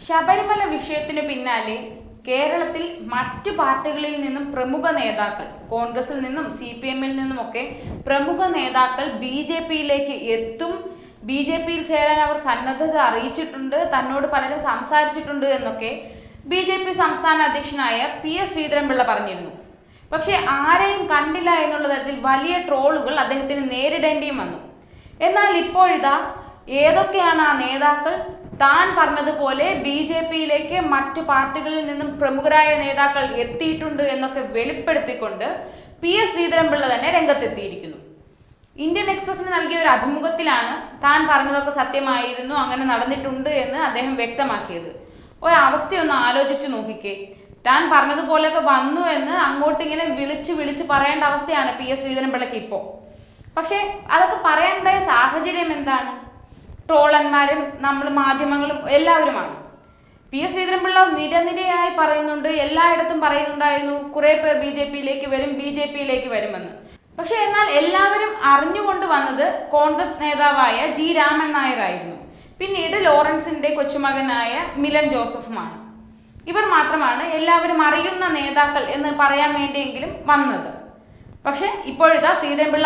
ശബരിമല വിഷയത്തിന് പിന്നാലെ കേരളത്തിൽ മറ്റു പാർട്ടികളിൽ നിന്നും പ്രമുഖ നേതാക്കൾ കോൺഗ്രസിൽ നിന്നും സി പി എമ്മിൽ നിന്നുമൊക്കെ പ്രമുഖ നേതാക്കൾ ബി ജെ പിയിലേക്ക് എത്തും. ബി ജെ പിയിൽ ചേരാൻ അവർ സന്നദ്ധത അറിയിച്ചിട്ടുണ്ട് തന്നോട് പലരും സംസാരിച്ചിട്ടുണ്ട് എന്നൊക്കെ ബി ജെ പി സംസ്ഥാന അധ്യക്ഷനായ പി എസ് ശ്രീധരൻപിള്ള പറഞ്ഞിരുന്നു. പക്ഷേ ആരെയും കണ്ടില്ല എന്നുള്ള തരത്തിൽ വലിയ ട്രോളുകൾ അദ്ദേഹത്തിന് നേരിടേണ്ടിയും വന്നു. എന്നാൽ ഇപ്പോഴിതാ ഏതൊക്കെയാണ് ആ നേതാക്കൾ? താൻ പറഞ്ഞതുപോലെ ബി ജെ പിയിലേക്ക് മറ്റു പാർട്ടികളിൽ നിന്നും പ്രമുഖരായ നേതാക്കൾ എത്തിയിട്ടുണ്ട് എന്നൊക്കെ വെളിപ്പെടുത്തിക്കൊണ്ട് പി എസ് ശ്രീധരൻപിള്ള തന്നെ രംഗത്തെത്തിയിരിക്കുന്നു. ഇന്ത്യൻ എക്സ്പ്രസിന് നൽകിയ ഒരു അഭിമുഖത്തിലാണ് താൻ പറഞ്ഞതൊക്കെ സത്യമായിരുന്നു അങ്ങനെ നടന്നിട്ടുണ്ട് എന്ന് അദ്ദേഹം വ്യക്തമാക്കിയത്. ഒരവസ്ഥയൊന്ന് ആലോചിച്ചു നോക്കിക്കേ. താൻ പറഞ്ഞതുപോലെയൊക്കെ വന്നു എന്ന് അങ്ങോട്ട് ഇങ്ങനെ വിളിച്ച് വിളിച്ച് പറയേണ്ട അവസ്ഥയാണ് പി എസ് ശ്രീധരൻപിള്ളയ്ക്ക് ഇപ്പോൾ. പക്ഷേ അതൊക്കെ പറയാനുണ്ടായ സാഹചര്യം എന്താണ്? ട്രോളന്മാരും നമ്മൾ മാധ്യമങ്ങളും എല്ലാവരുമാണ്. പി. എസ്. ശ്രീധരൻപിള്ള നിരനിരയായി പറയുന്നുണ്ട്. എല്ലായിടത്തും പറയുന്നുണ്ടായിരുന്നു. കുറെ പേർ ബി ജെ പിയിലേക്ക് വരും ബി ജെ പിയിലേക്ക് വരുമെന്ന്. പക്ഷെ എന്നാൽ എല്ലാവരും അറിഞ്ഞുകൊണ്ട് വന്നത് കോൺഗ്രസ് നേതാവായ ജി രാമൻ നായരായിരുന്നു. പിന്നീട് ലോറൻസിന്റെ കൊച്ചുമകനായ മിലൻ ജോസഫുമാണ്. ഇവർ മാത്രമാണ് എല്ലാവരും അറിയുന്ന നേതാക്കൾ എന്ന് പറയാൻ വേണ്ടിയെങ്കിലും വന്നത്. പക്ഷെ ഇപ്പോഴിതാ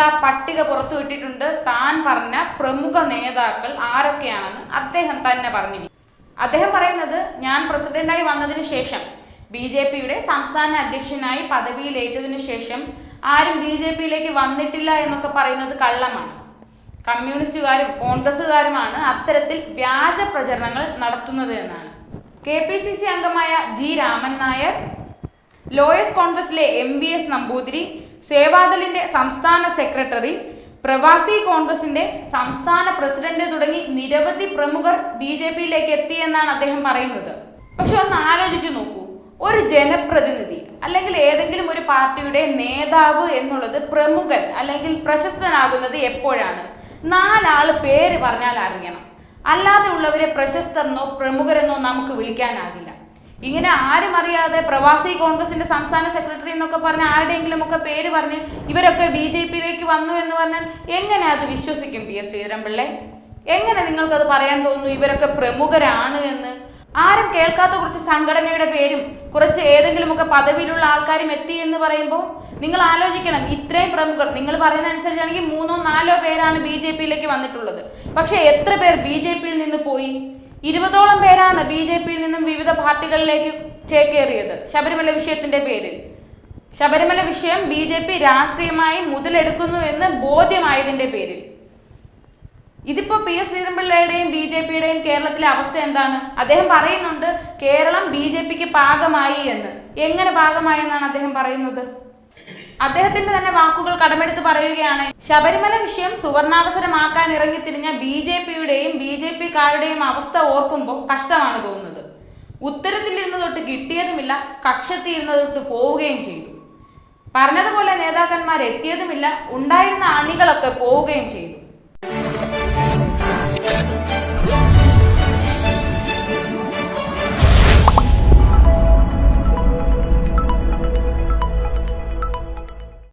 ആ പട്ടിക പുറത്തുവിട്ടിട്ടുണ്ട് താൻ പറഞ്ഞ പ്രമുഖ നേതാക്കൾ ആരൊക്കെയാണെന്ന് അദ്ദേഹം തന്നെ പറഞ്ഞു അദ്ദേഹം പറയുന്നത് ഞാൻ പ്രസിഡന്റായി വന്നതിന് ശേഷം ബി ജെ പിയുടെ സംസ്ഥാന അധ്യക്ഷനായി പദവിയിലേറ്റതിനു ശേഷം ആരും ബി ജെ പിയിലേക്ക് വന്നിട്ടില്ല എന്നൊക്കെ പറയുന്നത് കള്ളമാണ്. കമ്മ്യൂണിസ്റ്റുകാരും കോൺഗ്രസ്സുകാരുമാണ് അത്തരത്തിൽ വ്യാജ പ്രചരണങ്ങൾ നടത്തുന്നത് എന്നാണ്. കെ പി സി സി അംഗമായ ജി രാമൻ നായർ ലോയസ് കോൺഗ്രസിലെ എം വി എസ് നമ്പൂതിരി സേവാദളിന്റെ സംസ്ഥാന സെക്രട്ടറി പ്രവാസി കോൺഗ്രസിന്റെ സംസ്ഥാന പ്രസിഡന്റ് തുടങ്ങി നിരവധി പ്രമുഖർ ബി ജെ പിയിലേക്ക് എത്തിയെന്നാണ് അദ്ദേഹം പറയുന്നത്. പക്ഷെ ഒന്ന് ആലോചിച്ചു നോക്കൂ. ഒരു ജനപ്രതിനിധി അല്ലെങ്കിൽ ഏതെങ്കിലും ഒരു പാർട്ടിയുടെ നേതാവ് എന്നുള്ളത് പ്രമുഖൻ അല്ലെങ്കിൽ പ്രശസ്തനാകുന്നത് എപ്പോഴാണ്? നാലാൾ പേര് പറഞ്ഞാൽ അറിയണം. അല്ലാതെ ഉള്ളവരെ പ്രശസ്തരെന്നോ പ്രമുഖരെന്നോ നമുക്ക് വിളിക്കാനാകില്ല. ഇങ്ങനെ ആരും അറിയാതെ പ്രവാസി കോൺഗ്രസിന്റെ സംസ്ഥാന സെക്രട്ടറി എന്നൊക്കെ പറഞ്ഞ ആരുടെയെങ്കിലും ഒക്കെ പേര് പറഞ്ഞ് ഇവരൊക്കെ ബി ജെ പിയിലേക്ക് വന്നു എന്ന് പറഞ്ഞാൽ എങ്ങനെ അത് വിശ്വസിക്കും പി എസ് ശ്രീധരൻപിള്ളെ? എങ്ങനെ നിങ്ങൾക്കത് പറയാൻ തോന്നുന്നു ഇവരൊക്കെ പ്രമുഖരാണ് എന്ന്? ആരും കേൾക്കാത്ത കുറച്ച് സംഘടനയുടെ പേരും കുറച്ച് ഏതെങ്കിലുമൊക്കെ പദവിയിലുള്ള ആൾക്കാരും എത്തി എന്ന് പറയുമ്പോൾ നിങ്ങൾ ആലോചിക്കണം ഇത്രയും പ്രമുഖർ നിങ്ങൾ പറയുന്ന അനുസരിച്ചാണെങ്കിൽ മൂന്നോ നാലോ പേരാണ് ബി ജെ പിയിലേക്ക് വന്നിട്ടുള്ളത്. പക്ഷേ എത്ര പേർ ബി ജെ പിയിൽ നിന്ന് പോയി? ഇരുപതോളം പേരാണ് ബി ജെ പിയിൽ നിന്നും വിവിധ പാർട്ടികളിലേക്ക് ചേക്കേറിയത്. ശബരിമല വിഷയത്തിന്റെ പേരിൽ. ശബരിമല വിഷയം ബി ജെ പി രാഷ്ട്രീയമായി മുതലെടുക്കുന്നു എന്ന് ബോധ്യമായതിന്റെ പേരിൽ. ഇതിപ്പോ പി എസ് ശ്രീധരൻപിള്ളയുടെയും ബി ജെ പിയുടെയും കേരളത്തിലെ അവസ്ഥ എന്താണ്? അദ്ദേഹം പറയുന്നുണ്ട് കേരളം ബി ജെ പിക്ക് പാകമായി എന്ന്. എങ്ങനെ പാകമായി എന്നാണ് അദ്ദേഹം പറയുന്നത്? അദ്ദേഹത്തിന്റെ തന്നെ വാക്കുകൾ കടമെടുത്ത് പറയുകയാണ്. ശബരിമല വിഷയം സുവർണാവസരമാക്കാൻ ഇറങ്ങിത്തിരിഞ്ഞ ബി ജെ പിയുടെയും ബി ജെ പിക്കാരുടെയും അവസ്ഥ ഓർക്കുമ്പോൾ കഷ്ടമാണ് തോന്നുന്നത്. ഉത്തരത്തിലിരുന്ന് തൊട്ട് കിട്ടിയതുമില്ല കക്ഷത്തിയിരുന്ന് തൊട്ട് പോവുകയും ചെയ്തു. പറഞ്ഞതുപോലെ നേതാക്കന്മാർ എത്തിയതുമില്ല ഉണ്ടായിരുന്ന അണികളൊക്കെ പോവുകയും ചെയ്തു.